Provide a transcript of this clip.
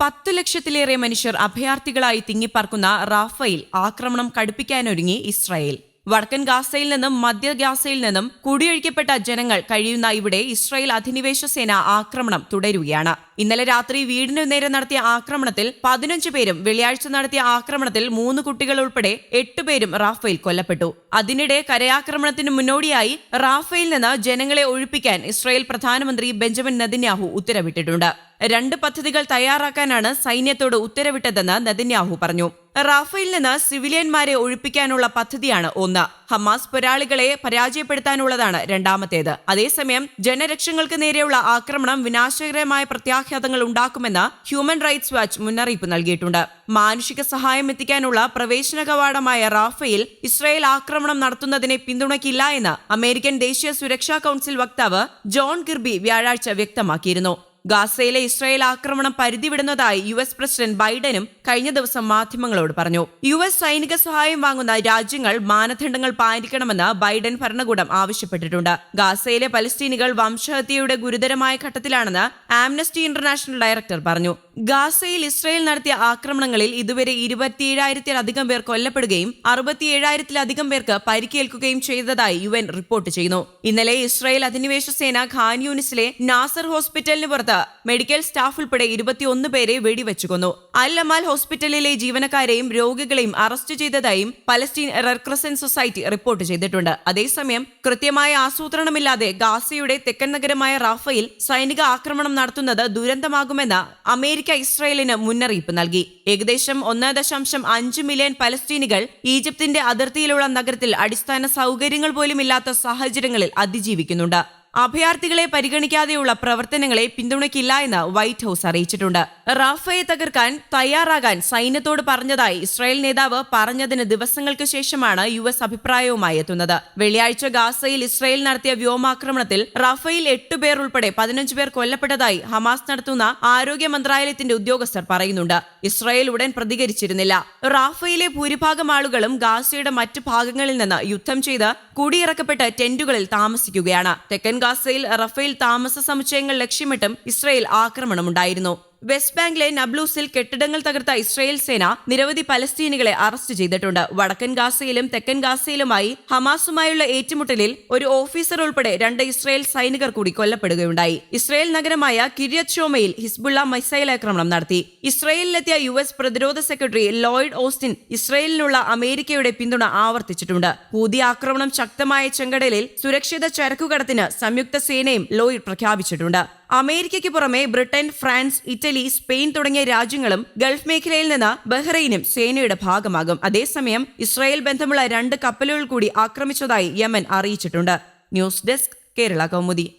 പത്തു ലക്ഷത്തിലേറെ മനുഷ്യർ അഭയാർത്ഥികളായി തിങ്ങിപ്പാർക്കുന്ന റാഫയിൽ ആക്രമണം കടുപ്പിക്കാനൊരുങ്ങി ഇസ്രായേൽ. വടക്കൻ ഗാസയിൽ നിന്നും മധ്യ ഗാസയിൽ നിന്നും കുടിയൊഴിക്കപ്പെട്ട ജനങ്ങൾ കഴിയുന്ന ഇവിടെ ഇസ്രായേൽ അധിനിവേശ സേന ആക്രമണം തുടരുകയാണ്. ഇന്നലെ രാത്രി വീടിനു നേരെ നടത്തിയ ആക്രമണത്തിൽ പതിനഞ്ച് പേരും വെള്ളിയാഴ്ച നടത്തിയ ആക്രമണത്തിൽ മൂന്ന് കുട്ടികൾ ഉൾപ്പെടെ എട്ടുപേരും റാഫേൽ കൊല്ലപ്പെട്ടു. അതിനിടെ കരയാക്രമണത്തിന് മുന്നോടിയായി റാഫേൽ നിന്ന് ജനങ്ങളെ ഒഴിപ്പിക്കാൻ ഇസ്രായേൽ പ്രധാനമന്ത്രി ബെഞ്ചമിൻ നദിന്യാഹു ഉത്തരവിട്ടിട്ടുണ്ട്. രണ്ട് പദ്ധതികൾ തയ്യാറാക്കാനാണ് സൈന്യത്തോട് ഉത്തരവിട്ടതെന്ന് നദിന്യാഹു പറഞ്ഞു. റാഫേൽ നിന്ന് സിവിലിയന്മാരെ ഒഴിപ്പിക്കാനുള്ള പദ്ധതിയാണ് ഒന്ന്. ഹമാസ് പോരാളികളെ പരാജയപ്പെടുത്താനുള്ളതാണ് രണ്ടാമത്തേത്. അതേസമയം ജനരക്ഷങ്ങൾക്ക് നേരെയുള്ള ആക്രമണം വിനാശകരമായ പ്രത്യാഘാതങ്ങൾ ഉണ്ടാക്കുമെന്ന് ഹ്യൂമൻ റൈറ്റ്സ് വാച്ച് മുന്നറിയിപ്പ് നൽകിയിട്ടുണ്ട്. മാനുഷിക സഹായം എത്തിക്കാനുള്ള പ്രവേശന കവാടമായ റാഫയിൽ ഇസ്രായേൽ ആക്രമണം നടത്തുന്നതിനെ പിന്തുണയ്ക്കില്ല എന്ന് അമേരിക്കൻ ദേശീയ സുരക്ഷാ കൌൺസിൽ വക്താവ് ജോൺ കിർബി വ്യാഴാഴ്ച വ്യക്തമാക്കിയിരുന്നു. ഗാസയിലെ ഇസ്രായേൽ ആക്രമണം പരിധിവിടുന്നതായി യു എസ് പ്രസിഡന്റ് ബൈഡനും കഴിഞ്ഞ ദിവസം മാധ്യമങ്ങളോട് പറഞ്ഞു. യു എസ് സൈനിക സഹായം വാങ്ങുന്ന രാജ്യങ്ങൾ മാനദണ്ഡങ്ങൾ പാലിക്കണമെന്ന് ബൈഡൻ ഭരണകൂടം ആവശ്യപ്പെട്ടിട്ടുണ്ട്. ഗാസയിലെ പലസ്തീനികൾ വംശഹത്യയുടെ ഗുരുതരമായ ഘട്ടത്തിലാണെന്ന് ആംനസ്റ്റി ഇന്റർനാഷണൽ ഡയറക്ടർ പറഞ്ഞു. ഗാസയിൽ ഇസ്രായേൽ നടത്തിയ ആക്രമണങ്ങളിൽ ഇതുവരെ ഇരുപത്തിയേഴായിരത്തിലധികം പേർ കൊല്ലപ്പെടുകയും അറുപത്തിയേഴായിരത്തിലധികം പേർക്ക് പരിക്കേൽക്കുകയും ചെയ്തതായി യു റിപ്പോർട്ട് ചെയ്യുന്നു. ഇന്നലെ ഇസ്രായേൽ അധിനിവേശ സേന ഖാൻ യൂണിസിലെ നാസർ ഹോസ്പിറ്റലിന് പുറത്ത് മെഡിക്കൽ സ്റ്റാഫ് ഉൾപ്പെടെ ഇരുപത്തിയൊന്ന് പേരെ വെടിവെച്ചു കൊന്നു അൽ അമാൽ ഹോസ്പിറ്റലിലെ ജീവനക്കാരെയും രോഗികളെയും അറസ്റ്റ് ചെയ്തതായും Palestine Red Crescent Society report ചെയ്തിട്ടുണ്ട്. അതേസമയം കൃത്യമായ ആസൂത്രണമില്ലാതെ ഗാസയുടെ തെക്കൻ നഗരമായ റാഫയിൽ സൈനിക ആക്രമണം നടത്തുന്നത് ദുരന്തമാകുമെന്ന് അമേരിക്ക ഇസ്രായേലിന് മുന്നറിയിപ്പ് നൽകി. ഏകദേശം ഒന്ന് ദശാംശം അഞ്ച് മില്യൺ പലസ്തീനികൾ ഈജിപ്തിന്റെ അതിർത്തിയിലുള്ള നഗരത്തിൽ അടിസ്ഥാന സൗകര്യങ്ങൾ പോലും ഇല്ലാത്ത സാഹചര്യങ്ങളിൽ അതിജീവിക്കുന്നുണ്ട്. അഭയാർത്ഥികളെ പരിഗണിക്കാതെയുള്ള പ്രവർത്തനങ്ങളെ പിന്തുണയ്ക്കില്ല എന്ന് വൈറ്റ് ഹൌസ് അറിയിച്ചിട്ടുണ്ട്. റാഫയെ തകർക്കാൻ തയ്യാറാകാൻ സൈന്യത്തോട് പറഞ്ഞതായി ഇസ്രായേൽ നേതാവ് പറഞ്ഞതിന് ദിവസങ്ങൾക്ക് ശേഷമാണ് യു എസ് അഭിപ്രായവുമായി എത്തുന്നത്. വെള്ളിയാഴ്ച ഗാസയിൽ ഇസ്രായേൽ നടത്തിയ വ്യോമാക്രമണത്തിൽ റാഫയിൽ എട്ടുപേർ ഉൾപ്പെടെ പതിനഞ്ച് പേർ കൊല്ലപ്പെട്ടതായി ഹമാസ് നടത്തുന്ന ആരോഗ്യ മന്ത്രാലയത്തിന്റെ ഉദ്യോഗസ്ഥർ പറയുന്നുണ്ട്. ഇസ്രായേൽ ഉടൻ പ്രതികരിച്ചിരുന്നില്ല. റാഫയിലെ ഭൂരിഭാഗം ആളുകളും ഗാസയുടെ മറ്റു ഭാഗങ്ങളിൽ നിന്ന് യുദ്ധം ചെയ്ത് കുടിയിറക്കപ്പെട്ട് ടെന്റുകളിൽ താമസിക്കുകയാണ്. തെക്കൻ ഗാസയിൽ റഫേൽ താമസ സമുച്ചയങ്ങൾ ലക്ഷ്യമിട്ടും ഇസ്രയേൽ ആക്രമണമുണ്ടായിരുന്നു. വെസ്റ്റ് ബാങ്കിലെ നബ്ലൂസിൽ കെട്ടിടങ്ങൾ തകർത്ത ഇസ്രായേൽ സേന നിരവധി പലസ്തീനികളെ അറസ്റ്റ് ചെയ്തിട്ടുണ്ട്. വടക്കൻ ഗാസയിലും തെക്കൻ ഗാസയിലുമായി ഹമാസുമായുള്ള ഏറ്റുമുട്ടലിൽ ഒരു ഓഫീസർ ഉൾപ്പെടെ രണ്ട് ഇസ്രായേൽ സൈനികർ കൂടി കൊല്ലപ്പെടുകയുണ്ടായി. ഇസ്രായേൽ നഗരമായ കിരിയത് ഷോമയിൽ ഹിസ്ബുള്ള മിസൈൽ ആക്രമണം നടത്തി. ഇസ്രായേലിലെത്തിയ യു എസ് പ്രതിരോധ സെക്രട്ടറി ലോയിഡ് ഓസ്റ്റിൻ ഇസ്രായേലിനുള്ള അമേരിക്കയുടെ പിന്തുണ ആവർത്തിച്ചിട്ടുണ്ട്. പുതിയ ആക്രമണം ശക്തമായ ചെങ്കടലിൽ സുരക്ഷിത ചരക്കുകടത്തിന് സംയുക്ത സേനയും ലോയിഡ് പ്രഖ്യാപിച്ചിട്ടുണ്ട്. അമേരിക്കയ്ക്ക് പുറമെ ബ്രിട്ടൻ ഫ്രാൻസ് ഇറ്റലി സ്പെയിൻ തുടങ്ങിയ രാജ്യങ്ങളും ഗൾഫ് മേഖലയിൽ നിന്ന് ബഹ്റൈനും സേനയുടെ ഭാഗമാകും. അതേസമയം ഇസ്രായേൽ ബന്ധമുള്ള രണ്ട് കപ്പലുകൾ കൂടി ആക്രമിച്ചതായി യമൻ അറിയിച്ചിട്ടുണ്ട്. News desk Kerala Kaumudi.